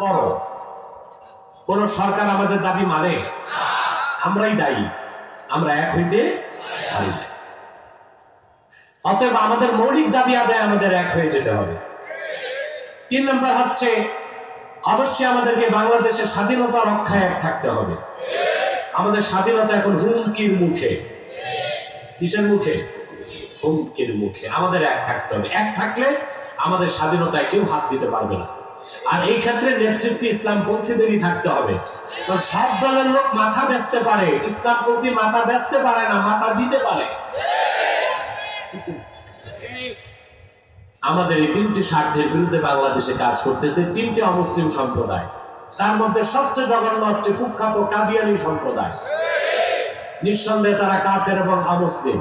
করো। কোন সরকার আমাদের দাবি মানে? আমরাই দায়ী। আমরা এক হইতে অতএব আমাদের মৌলিক দাবি আদায় আমাদের এক হয়ে যেতে হবে। তিন নম্বর হচ্ছে, অবশ্যই আমাদেরকে বাংলাদেশের স্বাধীনতা রক্ষায় এক থাকতে হবে। আমাদের স্বাধীনতা এখন হুমকির মুখে। কিসের মুখে? হুমকির মুখে। আমাদের এক থাকতে হবে। এক থাকলে আমাদের স্বাধীনতায় কেউ হাত দিতে পারবে না। আর এই ক্ষেত্রে নেতৃত্বে ইসলামপন্থীদেরই থাকতে হবে। কারণ সব দলের লোক মাথা বেচতে পারে, ইসলামপন্থী মাথা বেচতে পারে না, মাথা দিতে পারে। আমাদের এই তিনটি স্বার্থের বিরুদ্ধে বাংলাদেশে কাজ করতেছে তিনটি অমুসলিম সম্প্রদায়। তার মধ্যে সবচেয়ে জঘন্য হচ্ছে কুখ্যাত কাদিয়ানি সম্প্রদায়। নিঃসন্দেহে তারা কাফের এবং অমুসলিম।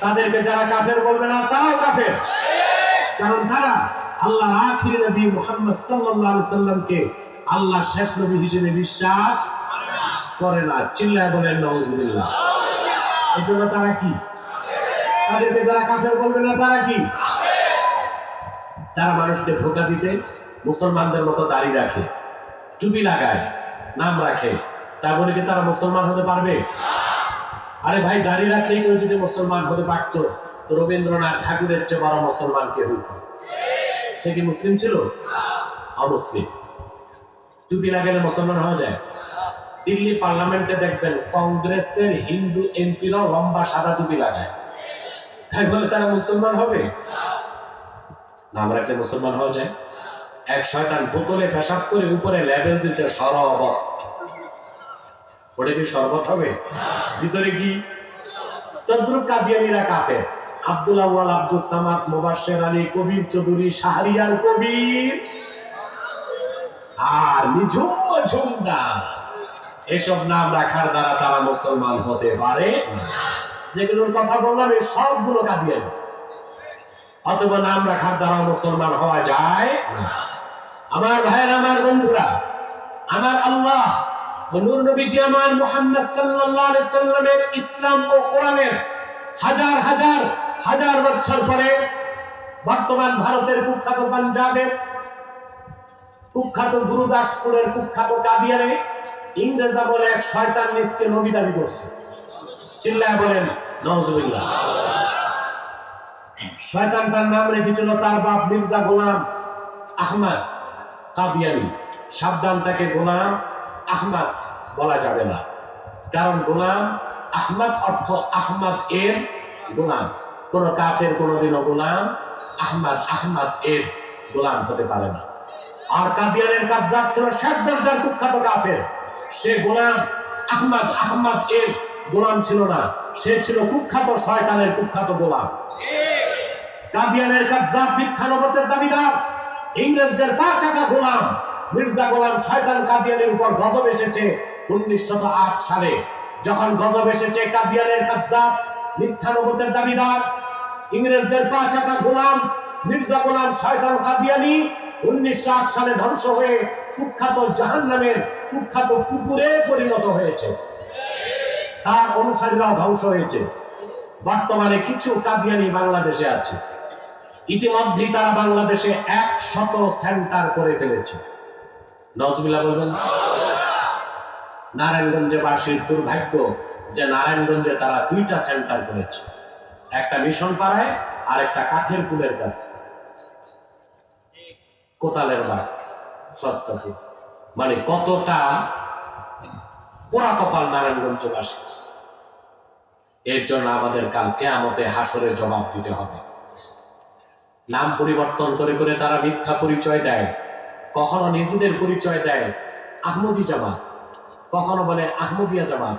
তাদেরকে যারা কাফের বলবে না, তারাও কাফের। কারণ তারা আল্লাহ আখির নবী মুহাম্মদ সাল্লাল্লাহু আলাইহি সাল্লামকে আল্লাহ শেষ নবী হিসেবে বিশ্বাস করে না, চিল্লায় বলেন, নাউজুবিল্লাহ। এই জন্য তারা কি? তাদেরকে যারা কাফের বলবে না, তারা কি? তারা মানুষকে ধোকা দিতে, মুসলমানদের মতো দাড়ি রাখে, টুপি লাগায়, নাম রাখে। তা বলে কি তারা মুসলমান হতে পারবে? আরে ভাই, দাড়ি রাখলেই কেউ যদি মুসলমান হতে পারত, তো রবীন্দ্রনাথ ঠাকুরের চেয়ে বড় মুসলমান কে হইত? সে কি মুসলিম ছিল? অমুসলিম। টুপি লাগালে মুসলমান হওয়া যায়। দিল্লি পার্লামেন্টে দেখবেন কংগ্রেসের হিন্দু এমপিরাও লম্বা সাদা টুপি লাগায়। তাই বলে তারা মুসলমান হবে? নাম রাখলে মুসলমান হওয়া যায়? এক শয়তান বোতলে পেশাব করে উপরে লেবেল দিছে সরবত ওটা কি শরবত হবে? ভিতরে কি? তদ্রুপ কাদিয়ানিরা কাফের। আব্দুল আউয়াল আব্দুল সামাদ মোবাশ্বের আলী, কবির চৌধুরী শাহরিয়ার কবির। আর নিঝুম ঝুমদা। এসব নাম রাখার দ্বারা তারা মুসলমান হতে পারে যেগুলোর কথা বললাম, এই সবগুলো কাদিয়ানি অথবা নাম রাখার দ্বারা মুসলমান হওয়া যায় আমার ভাইয়ের, আমার বন্ধুরা, আমার আল্লাহ নূর নবীজি আমার মুহাম্মদ সাল্লাল্লাহু আলাইহি সাল্লামের ইসলাম ও কোরআনের হাজার হাজার হাজার বছর পরে বর্তমান ভারতের কুখ্যাত পাঞ্জাবের কুখ্যাত গুরুদাসপুরের কুখ্যাত কাদিয়ারে ইংরেজা বলে এক শয়তান নিজকে নবী দাবি করছে। চিল্লায় বলেন, নওজুবিল্লাহ। শয়তানটার নাম রেখেছিল তার বাপ মির্জা গোলাম আহমদ কাদিয়ানি। সাবধান তাকে গোলাম আহমদ বলা যাবে না। কারণ গোলাম আহমদ অর্থ আহমদ এর গোলাম। কোন কাফের কোনোদিনও গোলাম, আহমদ আহমদ এর গোলাম হতে পারে না। আর কাদিয়ানের কাজ ছিল শেষ দরজার কুখ্যাত কাফের। সে গোলাম, আহমদ আহমদ এর গোলাম ছিল না। সে ছিল কুখ্যাত শয়তানের কুখ্যাত গোলাম। কাদিয়ানের কাজ কাজ্জাব মিথ্যানবতের দাবিদার। ইংরেজদের পা চাকা গোলাম। মির্জা গোলাম শয়তান কাদিয়ানের উপর গজব এসেছে উনিশশো আট সালে। যখন গজব এসেছে, কাদিয়ানের কাজ্জাব মিথ্যানবতের দাবিদার। ইংরেজদের পা চাকা গোলাম মির্জা গোলাম শয়তান কাদিয়ানি উনিশশো আট সালে ধ্বংস হয়ে কুখ্যাত জাহান নামের কুখ্যাত কুকুরে পরিণত হয়েছে। তার অনুসারীরাও ধ্বংস হয়েছে। বর্তমানে কিছু কাদিয়ানি বাংলাদেশে আছে। ইতিমধ্যেই তারা বাংলাদেশে এক শত সেন্টার করে ফেলেছে। নজবিল্লা বলবেন নারায়ণগঞ্জে বাসীর দুর্ভাগ্য যে নারায়ণগঞ্জে তারা দুইটা সেন্টার করেছে। একটা মিশন পাড়ায় আর একটা কাঠের পুলের কাছে। কোতালের বাগ সস্তাতে মানে কতটা পোড়া কপাল নারায়ণগঞ্জে বাসী এর জন্য আমাদের কাল কেয়ামতে হাসরে জবাব দিতে হবে। নাম পরিবর্তন করে করে তারা মিথ্যা পরিচয় দেয়। কখনো নিজেদের পরিচয় দেয় আহমদি জামাত। কখনো বলে আহমদিয়া জামাত।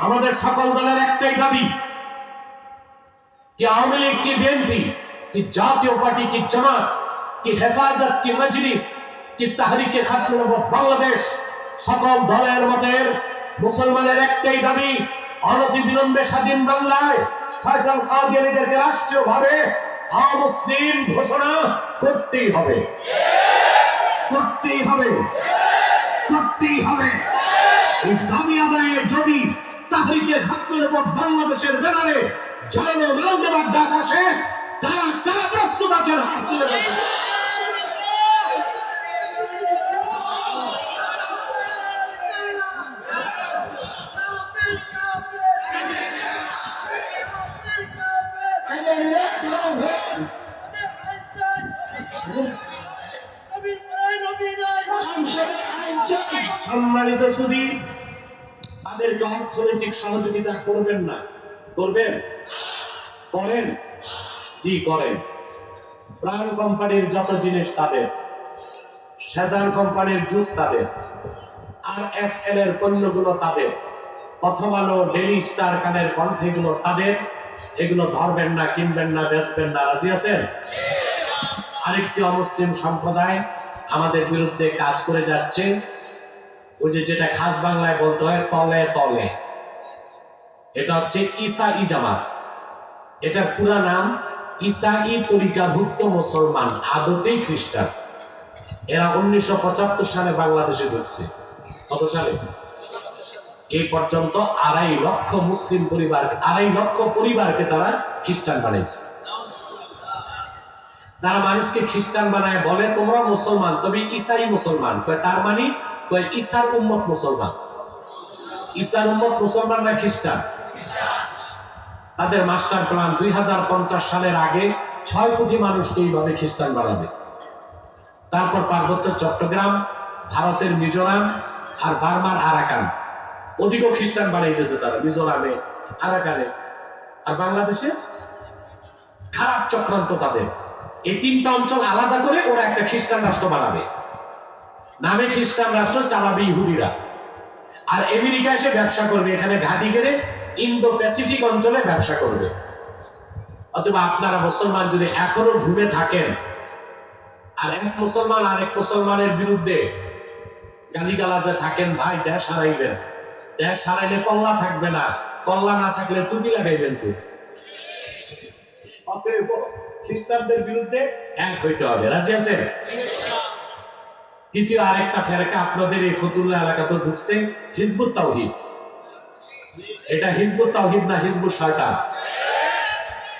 আমাদের সকল দলের একটাই দাবি কি আওয়ামী লীগ কি বিএনপি, কি জাতীয় পার্টি, কি জামাত, কি হেফাজত, কি মজলিস, কি তাহারিকে খাতমে বাংলাদেশ, সকল দলের মতের মুসলমানের একটাই দাবি অনতি বিলম্বে স্বাধীন বাংলায় সরকার কাদিয়ানিদেরকে রাষ্ট্রীয়ভাবে অমুসলিম ঘোষণা করতেই হবে। করতেই হবে। করতেই হবে। দাবি আদায়ের জমি তাহরিকে খাতমে নবুয়ত বাংলাদেশের ব্যানারে জন নাম দেবার ডাক আসে তারা তারা প্রস্তুত আছেন। হাত তুলে সম্মানিত সুদী তাদেরকে অর্থনৈতিক সহযোগিতা করবেন না। করবেন? করেন? জি, করেন। প্রাণ কোম্পানির যত জিনিস তাদের, সেজান কোম্পানির জুস তাদের আর এফ এল এর পণ্যগুলো তাদের, প্রথম আলো ডেলি স্টার কানের কণ্ঠেগুলো তাদের, এগুলো ধরবেন না, কিনবেন না, বেচবেন না, রাজি আছেন? আরেকটি অমুসলিম সম্প্রদায় আমাদের বিরুদ্ধে কাজ করে যাচ্ছে। ওই যে যেটা খাস বাংলায় বলতে হয়, তলে তলে। এটা হচ্ছে ঈসা ই জামাত। এটার পুরা নাম ঈসা ই তরিকাভুক্ত মুসলমান, আদতেই খ্রিস্টান। এরা উনিশশো পঁচাত্তর সালে বাংলাদেশে ঢুকছে। কত সালে? এই পর্যন্ত আড়াই লক্ষ মুসলিম পরিবার, আড়াই লক্ষ পরিবারকে তারা খ্রিস্টান বানাইছে। তারা মানুষকে খ্রিস্টান বানায় বলে, তোমরা মুসলমান, তবে ঈসাই মুসলমান। তার মানে কয় ঈসার উম্মত মুসলমান। ঈসার উম্মত মুসলমান না খ্রিস্টান? তাদের মাস্টার প্ল্যান দুই হাজার পঞ্চাশ সালের আগে ছয় কোটি মানুষকে এইভাবে খ্রিস্টান বানাবে। তারপর পার্বত্য চট্টগ্রাম, ভারতের মিজোরাম আর বার্মার আরাকান। অধিক খ্রিস্টান বানাইতেছে তারা, মিজোরামে, আরাকানে। আর বাংলাদেশে? খারাপ চক্রান্ত তাদের। এই তিনটা অঞ্চল আলাদা করে ওরা একটা খ্রিস্টান রাষ্ট্র বানাবে। নামে খ্রিস্টান রাষ্ট্র চালাবে ইহুদিরা। আর আমেরিকা এসে ব্যবসা করবে, এখানে ঘাঁটি গেড়ে ইন্দো প্যাসিফিক অঞ্চলে ব্যবসা করবে। অথবা আপনারা মুসলমান যদি এখনও ঘুমে থাকেন, আর এক মুসলমান আরেক মুসলমানের বিরুদ্ধে গালিগালাজে থাকেন, ভাই, দেশ হারাইবেন দেশ হারাইলে কল্লা থাকবে না। কল্লা না থাকলে টুপি লাগাইবেন তো খ্রিস্টানদের বিরুদ্ধে এক হইতে হবে। রাজি আছেন? তৃতীয় আরেকটা ফেরকা আপনাদের এই ফতুল্লা এলাকাতে ঢুকছে, হিজবুত তাওহিদ। এটা হিজবুত তাওহিদ না হিজবুত শয়তান?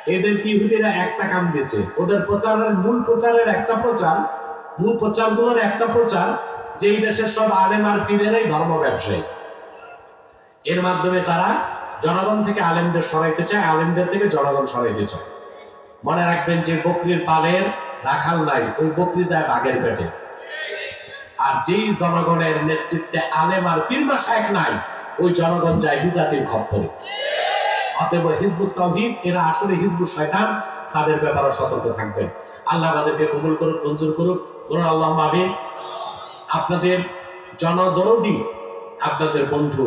এদের ইহুদিরা একটা কাম দিছে? ওদের প্রচারের মূল প্রচারের একটা প্রচার, মূল প্রচারগুলোর একটা প্রচার যে এই দেশের সব আলেম আর পীরেরাই ধর্ম ব্যবসায়ী। এর মাধ্যমে তারা জনগণ থেকে আলেমদের সরাইতে চায়, আলেমদের থেকে জনগণ সরাইতে চায়। মনে রাখবেন যে বকরির পালের রাখাল নাই, ওই বকরি যায় বাঘের পেটে। আর যেই জনগণের নেতৃত্বে আলেম আর পীরমা শায়েখ নাই, ওই জনগণ যায় বিজাতির খপ্পরে। অতএব হিজবুত তৌহিদ, এরা আসলে হিজবুত শয়তান, তাদের ব্যাপারে সতর্ক থাকবেন আল্লাহ আমাদেরকে কবুল করুক, মঞ্জুর করুক। বলুন আল্লাহ, আমিন। আপনাদের জনদরদি, আপনাদের বন্ধু,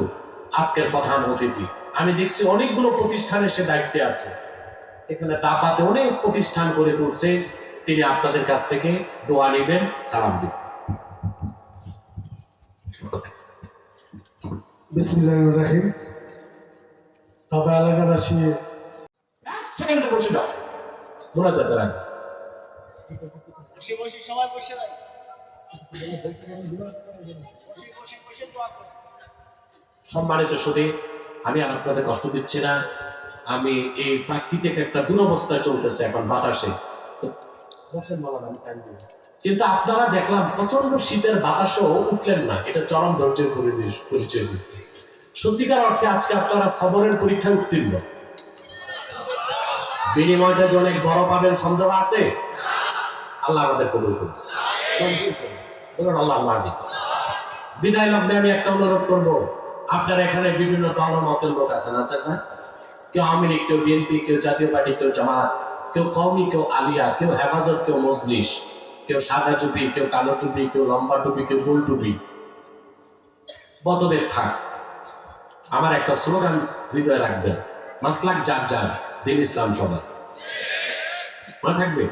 আজকের প্রধান অতিথি। আমি দেখছি অনেকগুলো প্রতিষ্ঠানে সে দায়িত্বে আছে। এখানে দাপাতে অনেক প্রতিষ্ঠান করে তুলছে। তিনি আপনাদের কাছ থেকে দোয়া নেবেন, সালাম দিবেন। বিসমিল্লাহ রাহিম তবে এলাকাবাসী সেকেন্ডে বসে যাও। মোনাজাতের আগে বসে বসে সবাই সম্মানিত সুদী আমি আর আপনাদের কষ্ট দিচ্ছি না। আমি এই প্রাকৃতিক একটা দুরবস্থায় চলতেছে এখন বাতাসে। বসেন মালানা, আমি দিব। কিন্তু আপনারা দেখলাম প্রচণ্ড শীতের বাতাসেও উঠলেন না। এটা চরম ধৈর্যের পরিচয় দিচ্ছে। সত্যিকার অর্থে আজকে আপনারা সবরের পরীক্ষায় উত্তীর্ণ। বিনিময়টা যে বড় পাবেন, সন্দেহ আছে? আল্লাহ আমাদের কবুল করুন বলুন, আল্লাহ আমিন। বিদায় লগ্নে আমি একটা অনুরোধ করব। আপনার এখানে বিভিন্ন দল মতের লোক আছেন আছেন না? কেউ আওয়ামী লীগ, কেউ বিএনপি, কেউ জাতীয় পার্টি, কেউ জামাত, কেউ কওমি, কেউ আলিয়া, কেউ হেফাজত, কেউ মজলিস। কেউ সাদা টুপি, কেউ কালো টুপি, কেউ লম্বা টুপি, কেউ গোল টুপি। বদলের থাক। আমার একটা স্লোগান হৃদয়ে রাখবেন। মাসলাক যার যার, দিন ইসলাম সবার। মনে থাকবে?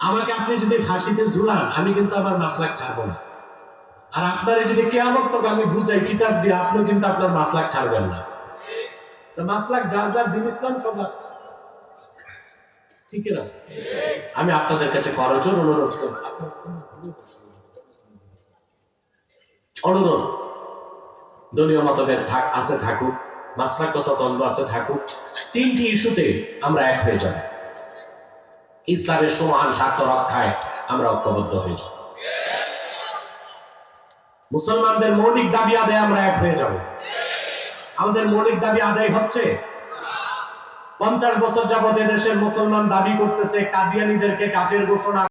আমাকে আপনি যদি ফাঁসিতে ঝুলান, আমি কিন্তু আমার মাসলাক ছাড়বো না। আর আপনারে যদি কেয়ামত তোকে আমি বুঝাই, কিতাব দিয়ে আপনিও কিন্তু আপনার মাসলাক ছাড়বেন না। মাসলাক যার যার, দিন ইসলাম সবার। ঠিক না আমি আপনাদের কাছে করজোর অনুরোধ করব। অনুরোধ। দলীয় মতভেদ থাক আছে থাকুক মাসলাকগত দ্বন্দ্ব আছে থাকুক তিনটি ইস্যুতে আমরা এক হয়ে যাব। ইসলামের সমান স্বার্থ রক্ষায় আমরা ঐক্যবদ্ধ হয়ে যাব। মুসলমানদের মৌলিক দাবি আদায় আমরা এক হয়ে যাব। আমাদের মৌলিক দাবি আদায় হচ্ছে পঞ্চাশ বছর যাবত এদেশের মুসলমান দাবি করতেছে কাদিয়ানিদেরকে কাফের ঘোষণা